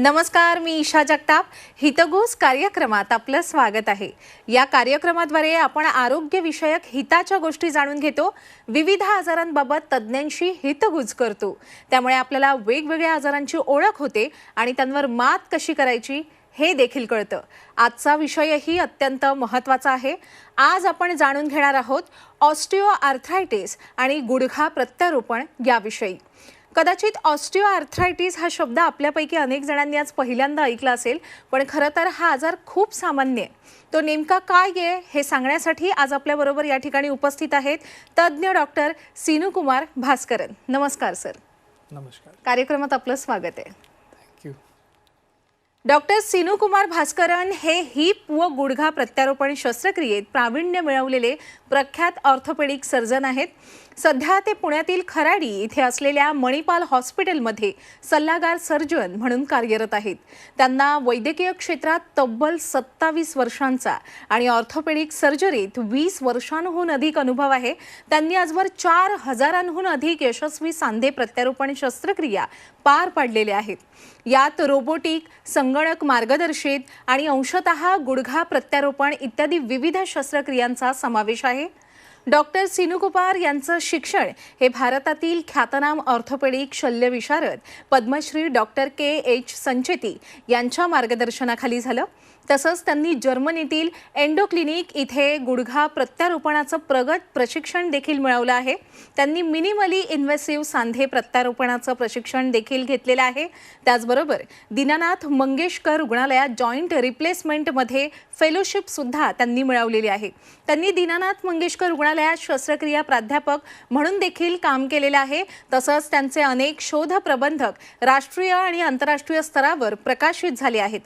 नमस्कार मी ईशा जगताप. हितगुज कार्यक्रमात आपलं स्वागत आहे. या कार्यक्रमाद्वारे आपण आरोग्यविषयक हिताच्या गोष्टी जाणून घेतो. विविध आजारांबाबत तज्ज्ञांशी हितगुज करतो. त्यामुळे आपल्याला वेगवेगळ्या आजारांची ओळख होते आणि त्यांवर मात कशी करायची हे देखील कळतं. आजचा विषयही अत्यंत महत्त्वाचा आहे. आज आपण जाणून घेणार आहोत ऑस्टिओ आर्थरायटिस आणि गुडघा प्रत्यारोपण याविषयी. कदाचित ऑस्टिओ आर्थरायटिस हा शब्द आपल्यापैकी अनेक जणांनी आज पहिल्यांदा ऐकला असेल पण खरं तर हा आजार खूप सामान्य आहे. तो नेमका काय आहे हे सांगण्यासाठी आज आपल्याबरोबर या ठिकाणी उपस्थित आहेत तज्ज्ञ डॉक्टर सीनू कुमार भास्करन. नमस्कार सर. नमस्कार. कार्यक्रमात आपलं स्वागत आहे. Thank you doctor Seenu Kumar Bhaskaran हे हिप व गुडघा प्रत्यारोपण शस्त्रक्रियेत प्रावीण्य मिळवलेले प्रख्यात ऑर्थोपेडिक सर्जन आहेत. सध्या ते पुण्यातील खराडी इथे असलेल्या मणिपाल हॉस्पिटलमध्ये सल्लागार सर्जन म्हणून कार्यरत आहेत. त्यांना वैद्यकीय क्षेत्रात तब्बल सत्तावीस वर्षांचा आणि ऑर्थोपेडिक सर्जरीत वीस वर्षांहून अधिक अनुभव आहे. त्यांनी आजवर चार हजारांहून अधिक यशस्वी सांधे प्रत्यारोपण शस्त्रक्रिया पार पाडलेल्या आहेत. यात रोबोटिक संगणक मार्गदर्शित आणि अंशतः गुडघा प्रत्यारोपण इत्यादी विविध शस्त्रक्रियांचा समावेश आहे. डॉक्टर सिनुकुपार यांचं शिक्षण हे भारतातील ख्यातनाम orthopaedic शल्यविशारद Padmashri doctor K H Sancheti यांच्या मार्गदर्शनाखाली झालं. तसंच त्यांनी जर्मनीतील एंडोक्लिनिक इथे गुडघा प्रत्यारोपणाचं प्रगत प्रशिक्षण देखील मिळवलं आहे. त्यांनी मिनिमली इन्व्हेसिव्ह सांधे प्रत्यारोपणाचं प्रशिक्षण देखील घेतलेलं आहे. त्याचबरोबर दीनानाथ मंगेशकर रुग्णालयात जॉईंट रिप्लेसमेंटमध्ये फेलोशिपसुद्धा त्यांनी मिळवलेली आहे. त्यांनी दीनानाथ मंगेशकर रुग्णालयात शस्त्रक्रिया प्राध्यापक म्हणून देखील काम केलेलं आहे. तसंच त्यांचे अनेक शोध प्रबंधक राष्ट्रीय आणि आंतरराष्ट्रीय स्तरावर प्रकाशित झाले आहेत.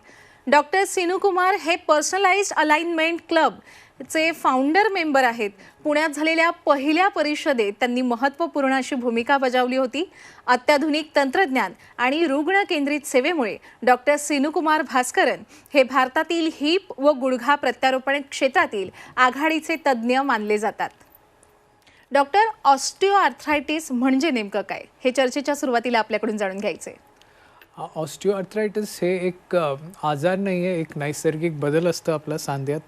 डॉक्टर सिनुकुमार हे पर्सनलाइज्ड अलाइनमेंट क्लब चे फाउंडर मेंबर आहेत. पुण्यात झालेल्या पहिल्या परिषदेत त्यांनी महत्त्वपूर्ण अशी भूमिका बजावली होती. अत्याधुनिक तंत्रज्ञान आणि रुग्ण केंद्रित सेवेमुळे डॉक्टर सिनुकुमार भास्करन हे भारतातील हिप व गुडघा प्रत्यारोपण क्षेत्रातील आघाडीचे तज्ज्ञ मानले जातात. डॉक्टर ऑस्टिओ आर्थरायटिस म्हणजे नेमकं काय? हे चर्चेच्या सुरुवातीला आपल्याकडून जाणून घ्यायचे ऑस्टिओआर्थरायटिस हे एक आजार नाही आहे एक नैसर्गिक बदल असतं आपल्या सांध्यात.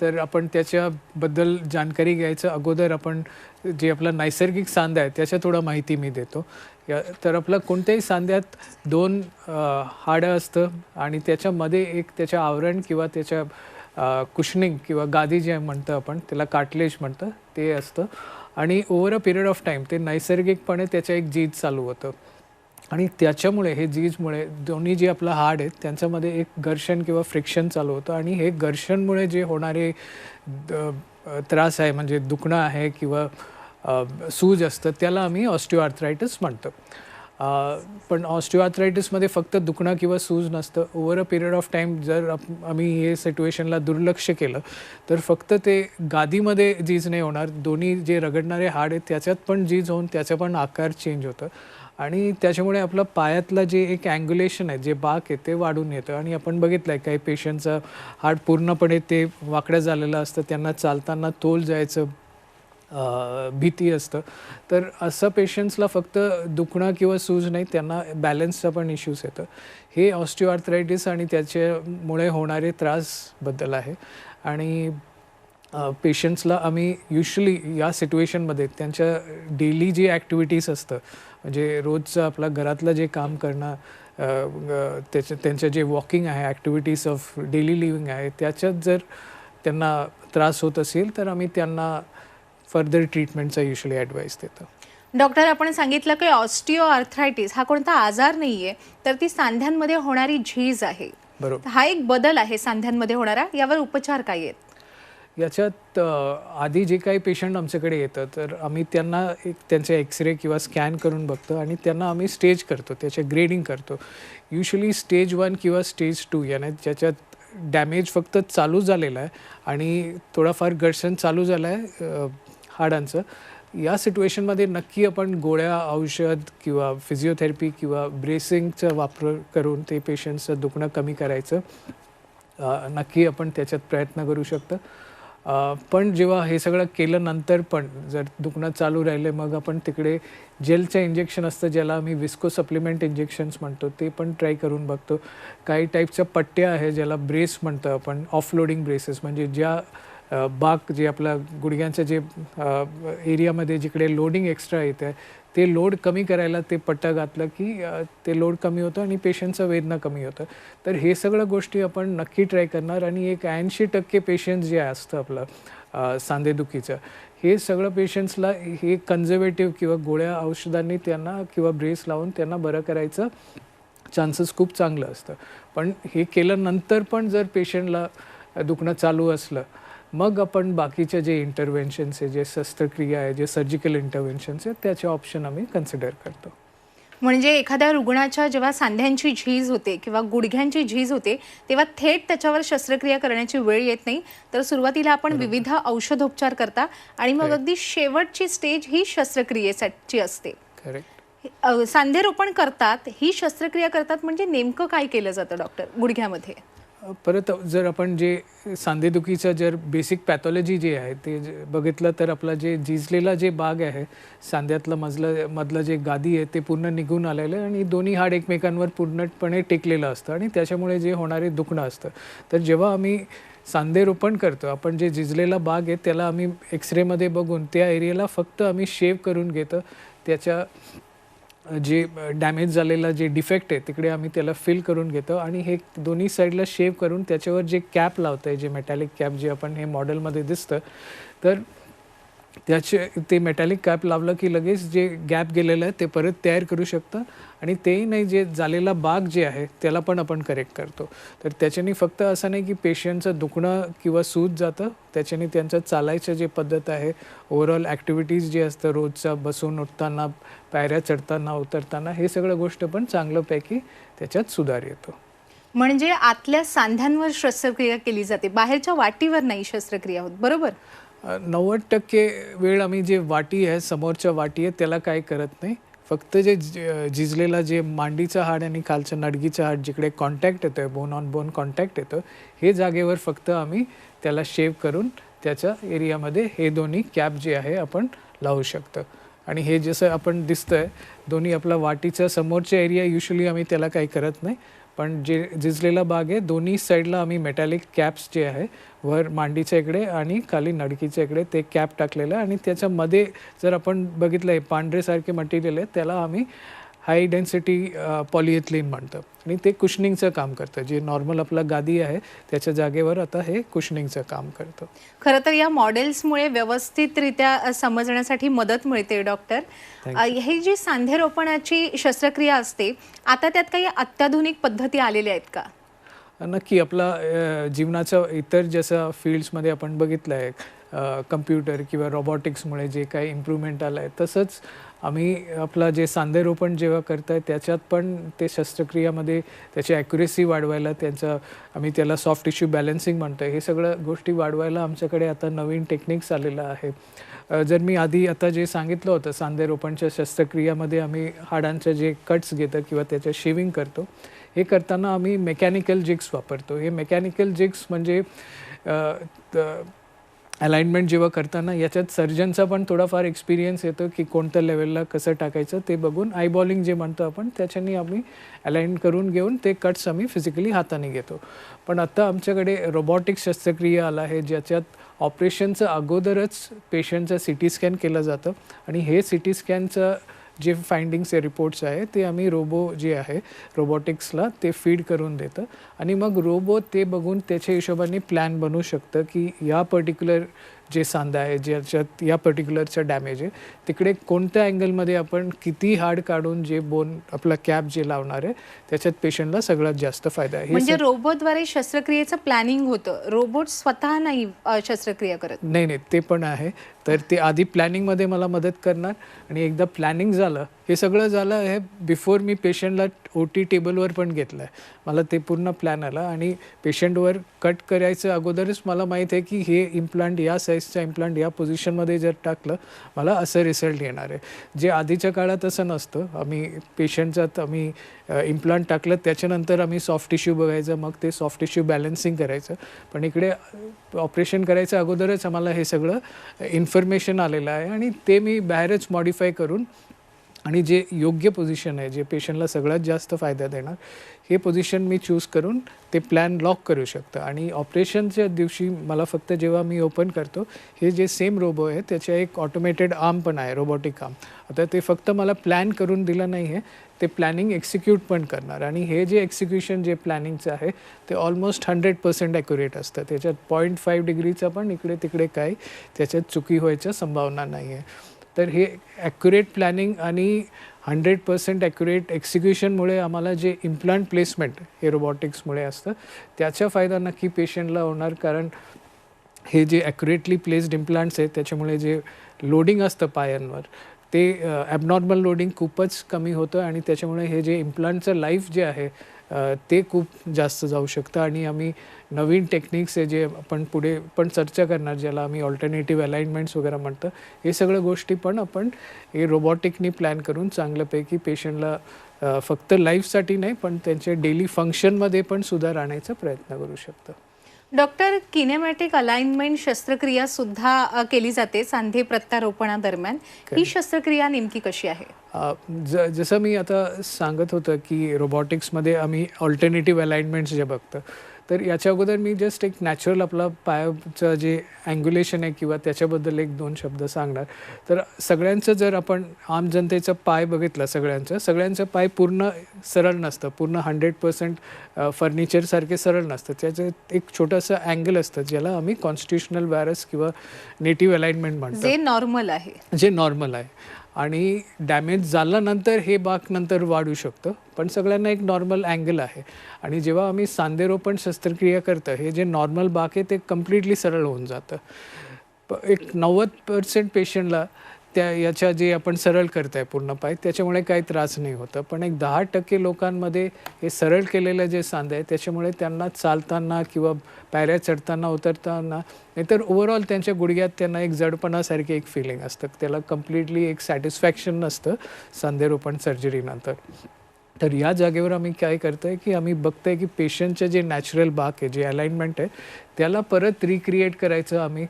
तर आपण त्याच्याबद्दल जानकारी घ्यायचं अगोदर आपण जे आपला नैसर्गिक सांधा आहे त्याच्या थोडं माहिती मी देतो. या तर आपलं कोणत्याही सांध्यात दोन हाडं असतं आणि त्याच्यामध्ये एक त्याच्या आवरण किंवा त्याच्या कुशनिंग किंवा गादी जे म्हणतं आपण त्याला काटलेज म्हणतं ते असतं. आणि over a period of time ते नैसर्गिकपणे त्याचं एक जीत चालू होतं. आणि त्याच्यामुळे हे जीजमुळे दोन्ही जे आपलं हाड आहेत त्यांच्यामध्ये एक घर्षण किंवा फ्रिक्शन चालू होतं. आणि हे घर्षणमुळे जे होणारे द- त्रास आहे म्हणजे दुखणं आहे किंवा सूज असतं त्याला आम्ही ऑस्टिओआर्थरायटिस म्हणतो. पण ऑस्टिओआर्थरायटिसमध्ये फक्त दुखणं किंवा सूज नसतं. Over a period of time जर आप- आम्ही हे सिच्युएशनला दुर्लक्ष केलं तर फक्त ते गादीमध्ये जीज नाही होणार. दोन्ही जे रगडणारे हाड आहेत त्याच्यात पण जीज होऊन त्याचा पण आकार चेंज होतं. आणि त्याच्यामुळे आपलं पायातलं जे एक अँग्युलेशन आहे जे बाक आहे ते वाढून येतं. आणि आपण बघितलं आहे काही पेशंटचं हार्ट पूर्णपणे ते वाकडं झालेलं असतं. त्यांना चालताना तोल जायचं भीती असतं. तर असं पेशंट्सला फक्त दुखणं किंवा सूज नाही त्यांना बॅलन्सचा पण इश्यूज येतं. हे ऑस्टिओआर्थरायटिस आणि त्याच्यामुळे होणारे त्रासबद्दल आहे. आणि पेशंट्सला आम्ही युजली या सिच्युएशनमध्ये त्यांच्या डेली जी ॲक्टिव्हिटीज असतं म्हणजे रोजचं आपलं घरातलं जे काम करणं त्याच्या त्यांचं जे वॉकिंग आहे ॲक्टिव्हिटीज ऑफ डेली लिव्हिंग आहे त्याच्यात जर त्यांना त्रास होत असेल तर आम्ही त्यांना फर्दर ट्रीटमेंटचा युजली ॲडवाईस देतो. डॉक्टर आपण सांगितलं की ऑस्टिओ आर्थरायटिस हा कोणता आजार नाहीये तर ती सांध्यांमध्ये होणारी झीज आहे. बरोबर. हा एक बदल आहे सांध्यांमध्ये होणारा यावर उपचार काय आहेत? याच्यात आधी जे काही पेशंट आमच्याकडे येतं तर आम्ही त्यांना एक त्यांचे एक्सरे किंवा स्कॅन करून बघतो आणि त्यांना आम्ही स्टेज करतो त्याचे ग्रेडिंग करतो. युजली स्टेज वन किंवा स्टेज टू याने ज्याच्यात डॅमेज फक्त चालू झालेलं आहे आणि थोडाफार घर्षण चालू झालं आहे हाडांचं. या सिच्युएशनमध्ये नक्की आपण गोळ्या औषध किंवा फिजिओथेरपी किंवा ब्रेसिंगचा वापर करून ते पेशंटचं दुखणं कमी करायचं. नक्की आपण त्याच्यात प्रयत्न करू शकतो. पण जेव्हा हे सगळं केलं नंतर पण जर दुखणं चालू राहिले मग आपण तिकडे जेलचं इंजेक्शन असतं ज्याला आम्ही विस्को सप्लिमेंट इंजेक्शन्स म्हणतो ते पण ट्राय करून बघतो. काही टाईपच्या पट्ट्या आहे ज्याला ब्रेस म्हणतो आपण ऑफलोडिंग ब्रेसेस म्हणजे ज्या बाक जे आपलं गुडघ्यांच्या जे एरियामध्ये जिकडे लोडिंग एक्स्ट्रा येते ते लोड कमी करायला ते पट्टा घातलं की ते लोड कमी होतं आणि पेशंटचं वेदना कमी होतं. तर हे सगळं गोष्टी आपण नक्की ट्राय करणार आणि एक ऐंशी टक्के पेशंट जे असतं आपलं सांधेदुखीचं हे सगळं पेशंट्सला हे कन्झर्वेटिव्ह किंवा गोळ्या औषधांनी त्यांना किंवा ब्रेस लावून त्यांना बरं करायचं चान्सेस खूप चांगलं असतं. पण हे केल्यानंतर पण जर पेशंटला दुखणं चालू असलं मग आपण बाकीचे जे इंटरव्हेन्शन्स आहे जे शस्त्रक्रिया आहे जे सर्जिकल इंटरव्हेन्शन्स आहे त्याचे ऑप्शन आम्ही कन्सिडर करतो. म्हणजे एखाद्या रुग्णाच्या जेव्हा सांध्यांची झीज होते किंवा गुडघ्यांची झीज होते तेव्हा थेट त्याच्यावर शस्त्रक्रिया करण्याची वेळ येत नाही. तर सुरुवातीला आपण विविध औषधोपचार करता आणि मग. अगदी शेवटची स्टेज ही शस्त्रक्रियेसाठी असते. सांधेरोपण करतात ही शस्त्रक्रिया करतात म्हणजे नेमकं काय केलं जातं डॉक्टर गुडघ्यामध्ये. परत जर आपण जे सांधेदुखीचं जर बेसिक पॅथॉलॉजी जे आहे ते बघितलं तर आपला जे झिजलेला जे भाग आहे सांध्यातलं मजलं मधलं जे गादी आहे ते पूर्ण निघून आलेलं आहे आणि दोन्ही हाड एकमेकांवर पूर्णपणे टेकलेलं असतं आणि त्याच्यामुळे जे होणारे दुखणं असतं. तर जेव्हा आम्ही सांधेरोपण करतो आपण जे झिजलेला भाग आहे त्याला आम्ही एक्सरेमध्ये बघून त्या एरियाला फक्त आम्ही शेव करून घेतो. त्याच्या जे डॅमेज झालेला जे डिफेक्ट आहे तिकडे आम्ही त्याला फिल करून घेतो आणि हे दोन्ही साईडला शेव करून त्याच्यावर जे कॅप लावतं आहे जे मेटॅलिक कॅप जे आपण हे मॉडेलमध्ये दिसतं तर त्याचे ते मेटॅलिक कॅप लावलं की लगेच जे गॅप गेलेलं आहे ते परत तयार करू शकतं. आणि तेही नाही जे झालेला बाग जे आहे त्याला पण आपण करेक्ट करतो. तर त्याच्याने फक्त असं नाही की पेशंटचं दुखणं किंवा सूज जातं त्याच्याने त्यांचं चालायचं जे पद्धत आहे ओव्हरऑल ॲक्टिव्हिटीज जे असतं रोजचं बसून उठताना पायऱ्या चढताना उतरताना हे सगळं गोष्ट पण चांगल्यापैकी त्याच्यात सुधार येतो. म्हणजे आतल्या सांध्यांवर शस्त्रक्रिया केली जाते बाहेरच्या वाटीवर नाही शस्त्रक्रिया होत बरोबर? नव्वद टक्के वेळ आम्ही जे वाटी आहे समोरच्या वाटी आहे त्याला काय करत नाही. फक्त जे झिजलेला जे मांडीचा हाड आणि खालचं नडगीचं हाड जिकडे कॉन्टॅक्ट येतो आहे बोन ऑन बोन कॉन्टॅक्ट येतो हे जागेवर फक्त आम्ही त्याला शेव करून त्याच्या एरियामध्ये हे दोन्ही कॅप जे आहे आपण लावू शकतो. आणि हे जसं आपण दिसतं आहे दोन्ही आपला वाटीचा समोरच्या एरिया युशली आम्ही त्याला काही करत नाही. पण जे झिजलेला भाग आहे दोन्ही साईडला आम्ही मेटॅलिक कॅप्स जे आहे वर मांडीच्या इकडे आणि खाली नडकीच्या इकडे ते कॅप टाकलेलं आहे. आणि त्याच्यामध्ये जर आपण बघितलं आहे पांढरेसारखे मटेरियल आहे त्याला आम्ही हाय डेन्सिटी पॉलिएथलीन म्हणतो आणि ते कुशनिंगचं काम करतं. जे नॉर्मल आपला गादी आहे त्याच्या जागेवर आता हे कुशनिंगचं काम करतं. खरं तर या मॉडेल्समुळे व्यवस्थितरित्या समजण्यासाठी मदत मिळते डॉक्टर ही जी सांधेरोपणाची शस्त्रक्रिया असते आता त्यात काही अत्याधुनिक पद्धती आलेल्या आहेत का? नक्की. आपला अ, जीवनाच्या इतर जसं फील्ड्समध्ये आपण बघितलं आहे कम्प्युटर किंवा रॉबॉटिक्समुळे जे काही इम्प्रूव्हमेंट आलं आहे तसंच आम्ही आपला जे सांदेरोपण जेव्हा करताय त्याच्यात पण ते शस्त्रक्रियामध्ये त्याची ॲक्युरेसी वाढवायला त्यांचं आम्ही त्याला सॉफ्ट टिश्यू बॅलन्सिंग म्हणतो हे सगळं गोष्टी वाढवायला आमच्याकडे आता नवीन टेक्निक्स आलेलं आहे. जर मी आधी आता जे सांगितलं होतं सांदेरोपणच्या शस्त्रक्रियामध्ये आम्ही हाडांचे जे कट्स घेतं किंवा त्याचं शेविंग करतो हे करताना आम्ही मेकॅनिकल जिग्स वापरतो. हे मेकॅनिकल जिग्स म्हणजे अलाइनमेंट जेव्हा करताना याच्यात सर्जनचा पण थोडाफार एक्सपिरियन्स येतो की कोणत्या लेवलला कसं टाकायचं ते बघून आयबॉलिंग जे म्हणतो आपण त्याच्यानी आम्ही अलाइन करून घेऊन ते कट्स आम्ही फिजिकली हाताने घेतो. पण आता आमच्याकडे रोबॉटिक शस्त्रक्रिया आला आहे ज्याच्यात ऑपरेशनचं अगोदरच पेशंटचं सी टी स्कॅन केलं जातं आणि हे सी टी स्कॅनचं जे फाइंडिंग्स रिपोर्ट्स आहे ते आम्ही रोबो जे आहे रोबोटिक्सला ते फीड करून देतं. आणि मग रोबो ते बघून त्याच्या हिशोबाने प्लॅन बनवू शकतं की या पर्टिक्युलर जे सांधा आहे ज्याच्यात या पर्टिक्युलरचं डॅमेज आहे तिकडे कोणत्या अँगलमध्ये आपण किती हाड काढून जे बोन आपला कॅप जे लावणार आहे त्याच्यात पेशंटला सगळ्यात जास्त फायदा आहे. म्हणजे रोबोटद्वारे शस्त्रक्रियेचं प्लॅनिंग होतं. रोबोट स्वतः नाही शस्त्रक्रिया करत. नाही नाही ते पण आहे. तर ते आधी प्लॅनिंगमध्ये मला मदत करणार आणि एकदा प्लॅनिंग झालं हे सगळं झालं हे बिफोर मी पेशंटला ओ टी टेबलवर पण घेतलं आहे. मला ते पूर्ण प्लॅन आला आणि पेशंटवर कट करायचं अगोदरच मला माहीत आहे की हे इम्प्लांट या साईजचा इम्प्लांट या पोझिशनमध्ये जर टाकलं मला असं रिझल्ट येणार आहे. जे आधीच्या काळात असं नसतं. आम्ही पेशंटचा आम्ही इम्प्लांट टाकलं त्याच्यानंतर आम्ही सॉफ्ट टिश्यू बघायचं मग ते सॉफ्ट टिश्यू बॅलन्सिंग करायचं. पण इकडे ऑपरेशन करायचं अगोदरच आम्हाला हे सगळं इन्फॉर्मेशन आलेलं आहे आणि ते मी बाहेरच मॉडिफाय करून आणि जे योग्य पोझिशन आहे जे पेशंटला सगळ्यात जास्त फायदा देणार हे पोझिशन मी चूज करून ते प्लॅन लॉक करू शकतं. आणि ऑपरेशनच्या दिवशी मला फक्त जेव्हा मी ओपन करतो हे जे सेम रोबो आहे त्याच्या एक ऑटोमेटेड आर्म पण आहे रोबोटिक आर्म आता ते फक्त मला प्लॅन करून दिलं नाही आहे ते प्लॅनिंग एक्झिक्यूट पण करणार. आणि हे जे एक्झिक्युशन जे प्लॅनिंगचं आहे ते ऑलमोस्ट हंड्रेड पर्सेंट ॲक्युरेट असतं. त्याच्यात पॉईंट फाईव्ह डिग्रीचा पण इकडे तिकडे काही त्याच्यात चुकी व्हायच्या संभावना नाही आहे तर हे ॲक्युरेट प्लॅनिंग आणि हंड्रेड पर्सेंट ॲक्युरेट एक्झिक्युशनमुळे आम्हाला जे इम्प्लांट प्लेसमेंट हे रोबॉटिक्समुळे असतं त्याचा फायदा नक्की पेशंटला होणार. कारण हे जे ॲक्युरेटली प्लेस्ड इम्प्लांट्स आहेत त्याच्यामुळे जे लोडिंग असतं पायांवर ते ॲबनॉर्मल लोडिंग खूपच कमी होतं आणि त्याच्यामुळे हे जे इम्प्लांटचं लाईफ जे आहे ते खूप जास्त जाऊ शकतं आणि आम्ही नवीन टेक्निक्स आहे जे आपण पुढे पण चर्चा करणार ज्याला आम्ही ऑल्टरनेटिव्ह अलाइनमेंट्स वगैरे म्हणतं हे सगळ्या गोष्टी पण आपण हे रोबॉटिकनी प्लॅन करून चांगल्यापैकी पेशंटला फक्त लाईफसाठी नाही पण त्यांच्या डेली फंक्शनमध्ये पण सुधार आणायचा प्रयत्न करू शकतं. डॉक्टर किनेमॅटिक अलाइनमेंट शस्त्रक्रिया सुद्धा केली जाते सांधे प्रत्यारोपणादरम्यान. ही शस्त्रक्रिया नेमकी कशी आहे? जसं मी आता सांगत होतं की रोबॉटिक्समध्ये आम्ही ऑल्टरनेटिव्ह अलाइनमेंट्स जे बघतो तर याच्या अगोदर मी जस्ट एक नॅचरल आपला पायाचं जे अँग्युलेशन आहे किंवा त्याच्याबद्दल एक दोन शब्द सांगणार. तर सगळ्यांचं जर आपण आम जनतेचं पाय बघितलं सगळ्यांचं सगळ्यांचं पाय पूर्ण सरळ नसतं. पूर्ण हंड्रेड पर्सेंट फर्निचरसारखे सरळ नसतं. त्याचं एक छोटंसं अँगल असतं ज्याला आम्ही कॉन्स्टिट्युशनल व्हायरस किंवा नेटिव्ह अलाइनमेंट म्हणतो. जे नॉर्मल आहे. जे नॉर्मल आहे. आणि डॅमेज झाल्यानंतर हे बाक नंतर वाढू शकतं. पण सगळ्यांना एक नॉर्मल अँगल आहे. आणि जेव्हा आम्ही सांधेरोपण शस्त्रक्रिया करतं हे जे नॉर्मल बाक आहे ते कम्प्लिटली सरळ होऊन जातं. एक नव्वद पर्सेंट पेशंटला त्या याच्या जे आपण सरळ करताय पूर्ण पाय त्याच्यामुळे काही त्रास नाही होतं. पण एक दहा टक्के लोकांमध्ये हे सरळ केलेलं जे सांधे आहे त्याच्यामुळे त्यांना चालताना किंवा पायऱ्या चढताना उतरताना नाहीतर ओव्हरऑल त्यांच्या गुडघ्यात त्यांना एक जडपणासारखी एक फिलिंग असतं. त्याला कम्प्लिटली एक सॅटिस्फॅक्शन नसतं सांधेरोपण सर्जरीनंतर तर या जागेवर आम्ही काय करतोय की आम्ही बघतोय की पेशंटचे जे नॅचरल बाक आहे जे अलाइनमेंट आहे त्याला परत रिक्रिएट करायचं आम्ही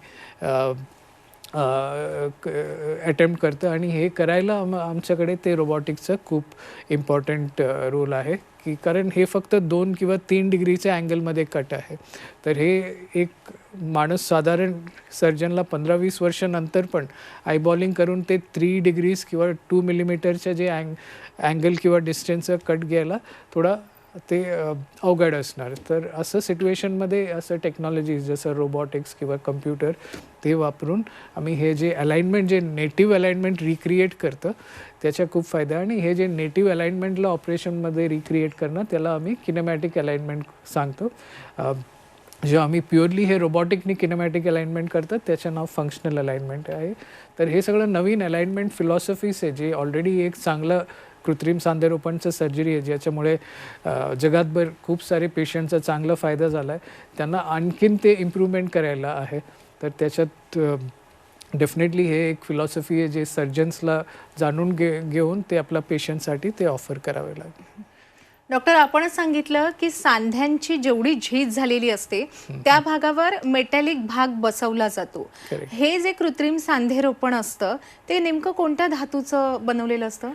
अटेम्प्ट करतं आणि हे करायला आम आमच्याकडे ते रोबॉटिक्सचं खूप इम्पॉर्टंट रोल आहे. की कारण हे फक्त दोन किंवा तीन डिग्रीच्या अँगलमध्ये कट आहे. तर हे एक माणूस साधारण सर्जनला पंधरा वीस वर्षानंतर पण आयबॉलिंग करून ते थ्री डिग्रीज किंवा टू मिलीमीटरच्या जे अँग अँगल किंवा डिस्टन्सचं कट घ्यायला थोडा ते अवघड असणार. तर असं सिच्युएशनमध्ये असं टेक्नॉलॉजीज जसं रोबॉटिक्स किंवा कम्प्युटर ते वापरून आम्ही हे जे अलाइनमेंट जे नेटिव्ह अलाइनमेंट रिक्रिएट करतं त्याचा खूप फायदा आहे. आणि हे जे नेटिव्ह अलाइनमेंटला ऑपरेशनमध्ये रिक्रिएट करणं त्याला आम्ही किनेमॅटिक अलाइनमेंट सांगतो. जे जेव्हा आम्ही प्युअरली हे रोबॉटिकनी किनेमॅटिक अलाइनमेंट करतात त्याचं नाव फंक्शनल अलाइनमेंट आहे. तर हे सगळं नवीन अलाइनमेंट फिलॉसॉफीज आहे जे ऑलरेडी एक चांगलं कृत्रिम सांधेरोपणचं सर्जरी आहे ज्याच्यामुळे जगातभर खूप सारे पेशंटचा चांगला फायदा झाला आहे त्यांना आणखीन ते इम्प्रूव्हमेंट करायला आहे. तर त्याच्यात डेफिनेटली हे एक फिलॉसॉफी आहे जे सर्जन्सला जाणून घे घेऊन ते आपल्या पेशंटसाठी ते ऑफर करावे लागेल. डॉक्टर आपणच सांगितलं की सांध्यांची जेवढी झीज झालेली असते त्या भागावर मेटॅलिक भाग बसवला जातो. हे जे कृत्रिम सांधेरोपण असतं ते नेमकं कोणत्या धातूचं बनवलेलं असतं?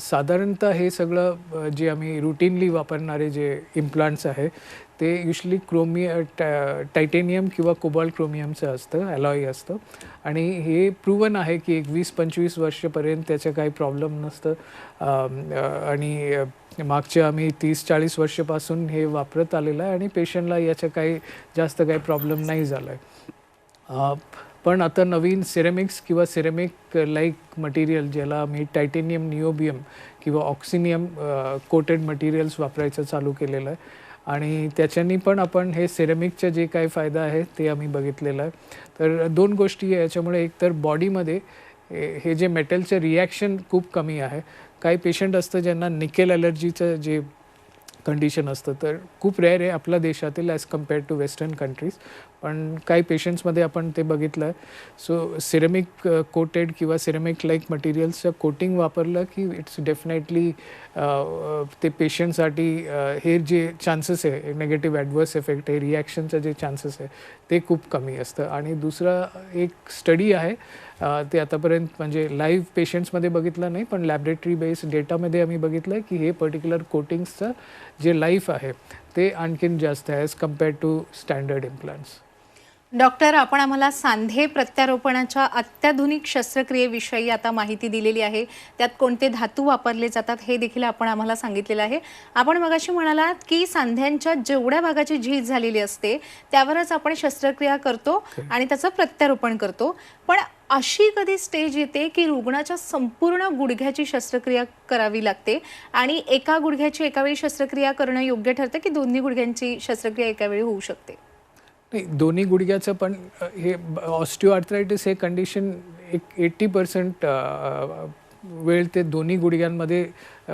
साधारणतः हे सगळं जे आम्ही रुटीनली वापरणारे जे इम्प्लांट्स आहे ते युजली क्रोमिय टा टायटेनियम किंवा कोबाल्ट क्रोमियमचं असतं अलॉय असतं. आणि हे प्रूवन आहे की एक वीस पंचवीस वर्षपर्यंत त्याचं काही प्रॉब्लेम नसतं. आणि मागच्या आम्ही तीस चाळीस वर्षापासून हे वापरत आलेलं आहे आणि पेशंटला याचा काही जास्त काही प्रॉब्लेम नाही झाला आहे पण आता नवीन सिरेमिक्स किंवा सिरेमिक लाईक मटेरियल ज्याला आम्ही टायटेनियम निओबियम किंवा ऑक्सिनियम कोटेड मटेरियल्स वापरायचं चालू केलेलं आहे. आणि त्याच्यानी पण आपण हे सिरेमिकचे जे काही फायदा आहे ते आम्ही बघितलेलं आहे. तर दोन गोष्टी आहे याच्यामुळे एक तर बॉडीमध्ये हे हे जे मेटलचं रिॲक्शन खूप कमी आहे. काही पेशंट असतं ज्यांना निकेल ॲलर्जीचं जे कंडिशन असतं तर खूप रेअर आहे आपल्या देशातील as compared to western countries पण काही पेशंट्समध्ये आपण ते बघितलं. आहे सो सिरेमिक कोटेड किंवा सिरेमिक लाईक मटेरियल्सचं कोटिंग वापरलं की इट्स डेफिनेटली uh, uh, ते पेशंटसाठी uh, हे जे चान्सेस आहे नेगेटिव्ह ॲडवर्स इफेक्ट हे रिॲक्शनचं जे चान्सेस आहे ते खूप कमी असतं. आणि दुसरं एक स्टडी आहे ते आतापर्यंत म्हणजे लाईव्ह पेशंट्समध्ये बघितलं नाही पण लॅबरेटरी बेस्ड डेटामध्ये आम्ही बघितलं आहे की हे पर्टिक्युलर कोटिंग्सचं जे लाईफ आहे ते आणखीन जास्त आहे as compared to standard implants doctor आपण आम्हाला सांधे प्रत्यारोपणाच्या अत्याधुनिक शस्त्रक्रियेविषयी आता माहिती दिलेली आहे. त्यात कोणते धातू वापरले जातात हे देखील आपण आम्हाला सांगितलेलं आहे. आपण मगाशी म्हणालात की सांध्यांच्या जेवढ्या भागाची झीज झालेली असते त्यावरच आपण शस्त्रक्रिया करतो आणि त्याचं प्रत्यारोपण करतो. पण अशी कधी स्टेज येते की रुग्णाच्या संपूर्ण गुडघ्याची शस्त्रक्रिया करावी लागते आणि एका गुडघ्याची एका वेळी शस्त्रक्रिया करणं योग्य ठरतं की दोन्ही गुडघ्यांची शस्त्रक्रिया एका वेळी होऊ शकते? नाही दोन्ही गुडघ्याचं पण हे ऑस्टिओआर्थरायटिस हे कंडिशन एक एट्टी पर्सेंट वेळ ते दोन्ही गुडघ्यांमध्ये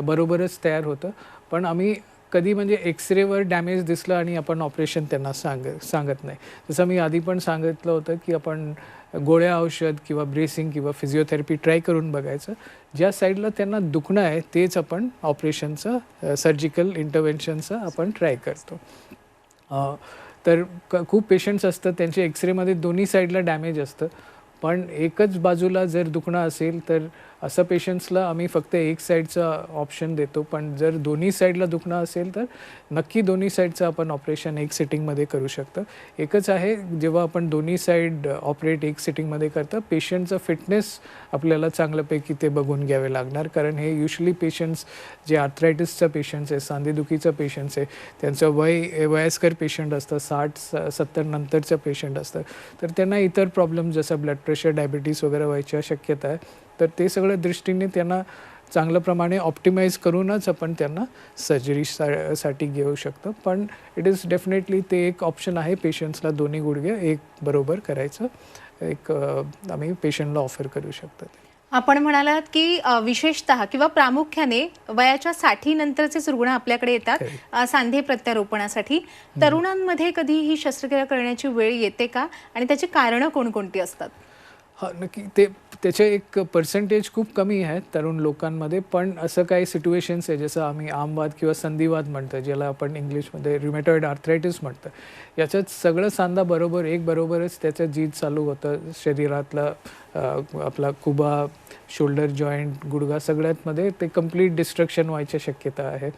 बरोबरच तयार होतं. पण आम्ही कधी म्हणजे एक्सरेवर डॅमेज दिसलं आणि आपण ऑपरेशन त्यांना सांग सांगत नाही. जसं मी आधी पण सांगितलं होतं की आपण गोळ्या औषध किंवा ब्रेसिंग किंवा फिजिओथेरपी ट्राय करून बघायचं. ज्या साईडला त्यांना दुखणं आहे तेच आपण ऑपरेशनचं सर्जिकल इंटरव्हेन्शनचं आपण ट्राय करतो. तर खूप पेशंट्स असतात त्यांचे एक्सरेमध्ये दोन्ही साईडला डॅमेज असतं. पण एकच बाजूला जर दुखणं असेल तर असं पेशंट्सला आम्ही फक्त एक साईडचं ऑप्शन देतो. पण जर दोन्ही साईडला दुखणं असेल तर नक्की दोन्ही साईडचं आपण ऑपरेशन एक सिटिंगमध्ये करू शकतो. एकच आहे जेव्हा आपण दोन्ही साईड ऑपरेट एक सिटिंगमध्ये करतं पेशंटचं फिटनेस आपल्याला चांगल्यापैकी ते बघून घ्यावे लागणार. कारण हे युजली पेशंट्स जे आर्थरायटिसचं पेशंट्स आहे सांधेदुखीचं पेशंट्स आहे त्यांचं वय वयस्कर पेशंट असतं साठ स- सत्तर नंतरचं पेशंट असतं. तर त्यांना इतर प्रॉब्लेम जसं ब्लड प्रेशर डायबिटीस वगैरे व्हायच्या शक्यता आहे. तर ते सगळ्या दृष्टीने त्यांना चांगल्या प्रमाणे ऑप्टिमाइज करूनच आपण त्यांना सर्जरी सा साठी घेऊ शकतो. पण इट इज डेफिनेटली ते एक ऑप्शन आहे पेशंट्सला दोन्ही गुडघे एक बरोबर करायचं. एक आम्ही पेशंटला ऑफर करू शकतो. आपण म्हणालात की विशेषतः किंवा प्रामुख्याने वयाच्या साठी नंतरचेच रुग्ण आपल्याकडे येतात सांधे प्रत्यारोपणासाठी. तरुणांमध्ये कधी ही शस्त्रक्रिया करण्याची वेळ येते का? आणि त्याची कारणं कोणकोणती असतात? हा नक्की. ते त्याचे एक पर्सेंटेज खूप कमी आहे तरुण लोकांमध्ये पण असं काही सिच्युएशन्स आहे जसं आम्ही आमवाद किंवा संधिवाद म्हणतो ज्याला आपण इंग्लिशमध्ये रिमेटॉइड आर्थरायटिस म्हणतं. याच्यात सगळं सांधा बरोबर एक बरोबरच त्याचं जीत चालू होतं. शरीरातलं आपला कुबा शोल्डर जॉईंट गुडघा सगळ्यातमध्ये ते कंप्लीट डिस्ट्रक्शन व्हायची शक्यता आहे.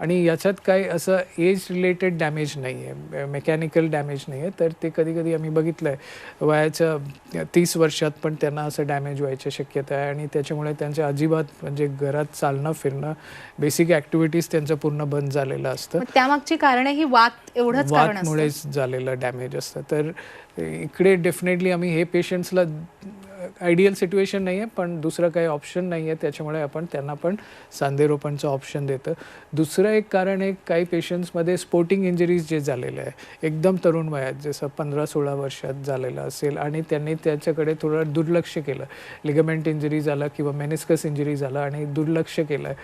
आणि याच्यात काही असं एज रिलेटेड डॅमेज नाही आहे मेकॅनिकल डॅमेज नाही आहे तर ते कधी कधी आम्ही बघितलं आहे वयाच्या तीस वर्षात पण त्यांना असं डॅमेज व्हायची शक्यता आहे आणि त्याच्यामुळे त्यांच्या अजिबात म्हणजे घरात चालणं फिरणं बेसिक ॲक्टिव्हिटीज त्यांचं पूर्ण बंद झालेलं असतं. मग त्यामागची कारणे ही वात एवढंच वातमुळेच झालेलं डॅमेज असतं. तर इकडे डेफिनेटली आम्ही हे पेशंट्सला आयडियल सिच्युएशन नाही आहे पण दुसरं काही ऑप्शन नाही आहे त्याच्यामुळे आपण त्यांना पण सांधेरोपणचं ऑप्शन देतं. दुसरं एक कारण आहे काही पेशंट्समध्ये स्पोर्टिंग इंजरीज जे झालेले आहे एकदम तरुण वयात जसं पंधरा सोळा वर्षात झालेलं असेल आणि त्यांनी त्याच्याकडे थोडं दुर्लक्ष केलं. लिगमेंट इंजरी झालं किंवा मेनिस्कस इंजरी झालं आणि दुर्लक्ष केलं. आहे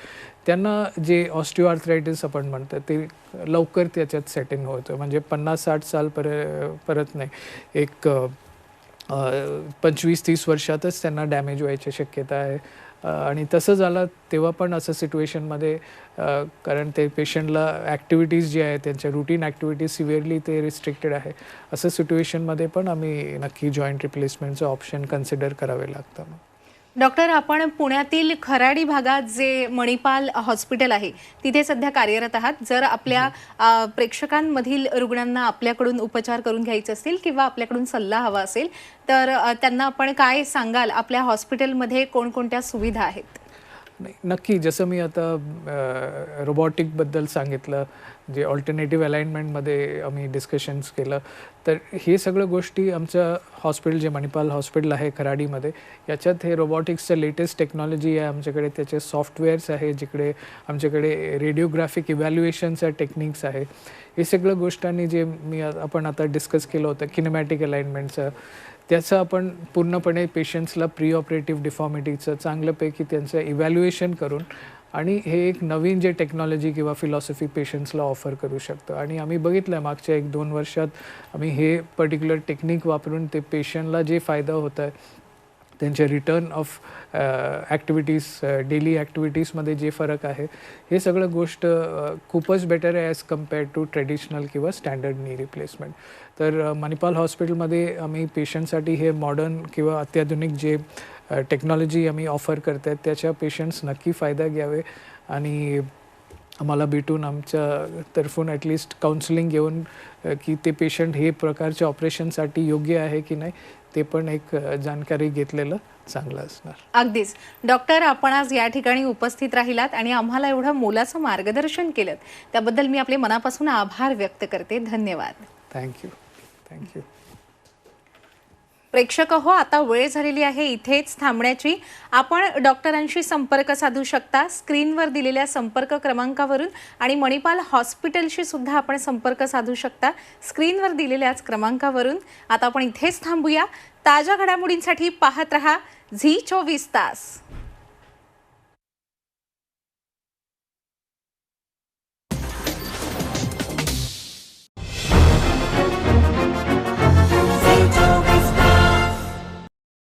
त्यांना जे ऑस्टिओआर्थरायटिस आपण म्हणतो ते लवकर त्याच्यात सेटिंग होतं. म्हणजे पन्नास साठ साल पर परत नाही. एक पंचवीस तीस वर्षातच त्यांना डॅमेज व्हायची शक्यता आहे. आणि तसं झालं तेव्हा पण असं सिच्युएशनमध्ये कारण ते पेशंटला ॲक्टिव्हिटीज जे आहे त्यांच्या रुटीन ॲक्टिव्हिटीज सिव्हिअरली ते रिस्ट्रिक्टेड आहे. असं सिच्युएशनमध्ये पण आम्ही नक्की जॉईंट रिप्लेसमेंटचं ऑप्शन कन्सिडर करावे लागतं. मग डॉक्टर आपण पुण्यातील खराडी भागात जे मणिपाल हॉस्पिटल आहे तिथे सध्या कार्यरत आहात. जर आपल्या प्रेक्षकांमधील रुग्णांना आपल्याकडून उपचार करून घ्यायचे असतील किंवा आपल्याकडून सल्ला हवा असेल तर त्यांना आपण काय सांगाल? आपल्या हॉस्पिटलमध्ये कोणकोणत्या सुविधा आहेत? नाही नक्की. जसं मी आता रोबॉटिकबद्दल सांगितलं जे ऑल्टरनेटिव्ह अलाइनमेंटमध्ये आम्ही डिस्कशन्स केलं तर हे सगळं गोष्टी आमचं हॉस्पिटल जे मणिपाल हॉस्पिटल आहे खराडीमध्ये याच्यात हे रोबॉटिक्सचं लेटेस्ट टेक्नॉलॉजी आहे आमच्याकडे. त्याचे सॉफ्टवेअर्स आहे जिकडे आमच्याकडे रेडिओग्राफिक इव्हॅल्युएशनचं टेक्निक्स आहे. हे सगळं गोष्टांनी जे मी आपण आता डिस्कस केलं होतं किनेमॅटिक अलाइनमेंटचं त्याचं आपण पूर्णपणे पेशंट्सला प्री ऑपरेटिव्ह डिफॉर्मिटीचं चांगल्यापैकी त्यांचं इव्हॅल्युएशन करून आणि हे एक नवीन जे टेक्नॉलॉजी किंवा फिलॉसॉफी पेशंट्सला ऑफर करू शकतं. आणि आम्ही बघितलं आहे मागच्या एक दोन वर्षात आम्ही हे पर्टिक्युलर टेक्निक वापरून ते पेशंटला जे फायदा होत आहे त्यांच्या रिटर्न ऑफ ॲक्टिव्हिटीज डेली ॲक्टिव्हिटीजमध्ये जे फरक आहे हे सगळं गोष्ट uh, खूपच बेटर आहे ॲज कंपेअर टू ट्रेडिशनल किंवा स्टँडर्ड नी रिप्लेसमेंट तर uh, मणिपाल हॉस्पिटलमध्ये आम्ही पेशंटसाठी हे मॉडर्न किंवा अत्याधुनिक जे uh, टेक्नॉलॉजी आम्ही ऑफर करत आहेत त्याच्या पेशंट्स नक्की फायदा घ्यावे आणि आम्हाला भेटून आमच्या तर्फून ॲटलिस्ट काउन्सिलिंग घेऊन की ते पेशंट हे प्रकारच्या ऑपरेशनसाठी योग्य आहे की नाही ते पण एक अ, जानकारी घेतलेलं चांगलं असणार. अगदीच. डॉक्टर आपण आज या ठिकाणी उपस्थित राहिलात आणि आम्हाला एवढं मोलाचं मार्गदर्शन केलं त्याबद्दल मी आपले मनापासून आभार व्यक्त करते. धन्यवाद. थँक्यू थँक्यू प्रेक्षक हो आता वेळ झालेली आहे इथेच थांबण्याची. आपण डॉक्टरांशी संपर्क साधू शकता. स्क्रीनवर दिलेल्या संपर्क क्रमांकावरून आणि मणिपाल हॉस्पिटलशी सुद्धा आपण संपर्क साधू शकता. स्क्रीनवर दिलेल्याच क्रमांकावरून. आता आपण इथेच थांबूया. ताज्या घडामोडींसाठी पाहत रहा झी चोवीस तास.